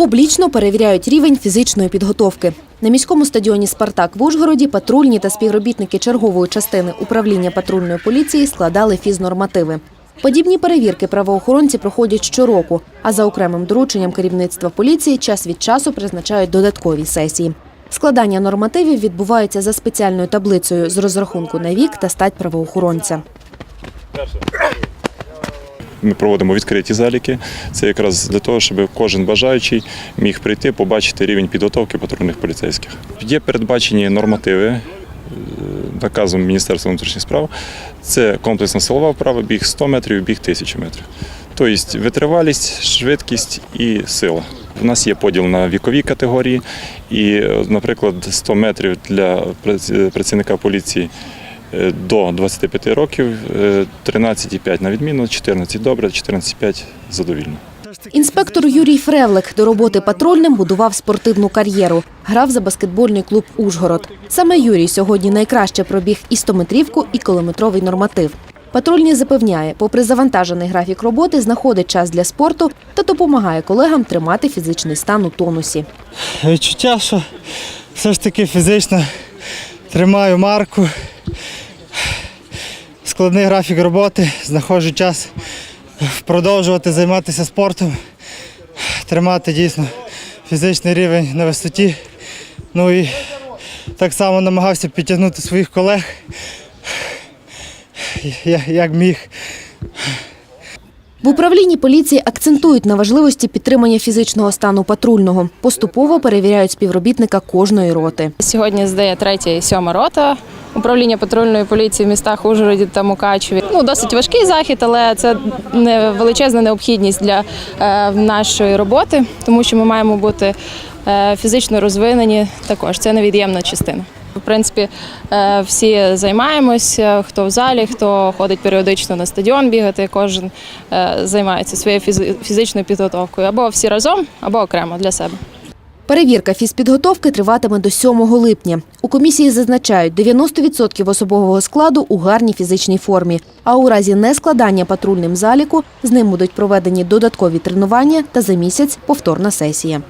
Публічно перевіряють рівень фізичної підготовки. На міському стадіоні Спартак в Ужгороді патрульні та співробітники чергової частини управління патрульної поліції складали фізнормативи. Подібні перевірки правоохоронці проходять щороку, а за окремим дорученням керівництва поліції час від часу призначають додаткові сесії. Складання нормативів відбувається за спеціальною таблицею з розрахунку на вік та стать правоохоронця. Ми проводимо відкриті заліки. Це якраз для того, щоб кожен бажаючий міг прийти, побачити рівень підготовки патрульних поліцейських. Є передбачені нормативи е, наказом Міністерства внутрішніх справ. Це комплексна силова вправа, біг 100 метрів, біг 1000 метрів. Тобто витривалість, швидкість і сила. У нас є поділ на вікові категорії, і, е, наприклад, 100 метрів для працівника поліції до 25 років, е, 13,5 на відміну, 14 добре, 14,5 задовільно. Інспектор Юрій Фревлик до роботи патрульним будував спортивну кар'єру. Грав за баскетбольний клуб Ужгород. Саме Юрій сьогодні найкраще пробіг і 100-метрівку, і кілометровий норматив. Патрульний запевняє, попри завантажений графік роботи, знаходить час для спорту та допомагає колегам тримати фізичний стан у тонусі. відчуття, що все ж таки фізично тримаю марку. Складний графік роботи, знаходжу час продовжувати займатися спортом, тримати дійсно фізичний рівень на висоті. Ну і так само намагався підтягнути своїх колег, як міг. В управлінні поліції акцентують на важливості підтримання фізичного стану патрульного. Поступово перевіряють співробітника кожної роти. Сьогодні здає третя і сьома рота управління патрульної поліції в містах Ужгороді та Мукачеві. Ну досить важкий захід, але це не величезна необхідність для е, нашої роботи, тому що ми маємо бути е, фізично розвинені. Також це невід'ємна частина. В принципі, е, всі займаємося, хто в залі, хто ходить періодично на стадіон бігати, кожен займається своєю фізичною підготовкою або всі разом, або окремо для себе. Перевірка фізпідготовки триватиме до 7 липня. У комісії зазначають, 90% особового складу у гарній фізичній формі. А у разі нескладання патрульним заліку з ним будуть проведені додаткові тренування та за місяць повторна сесія.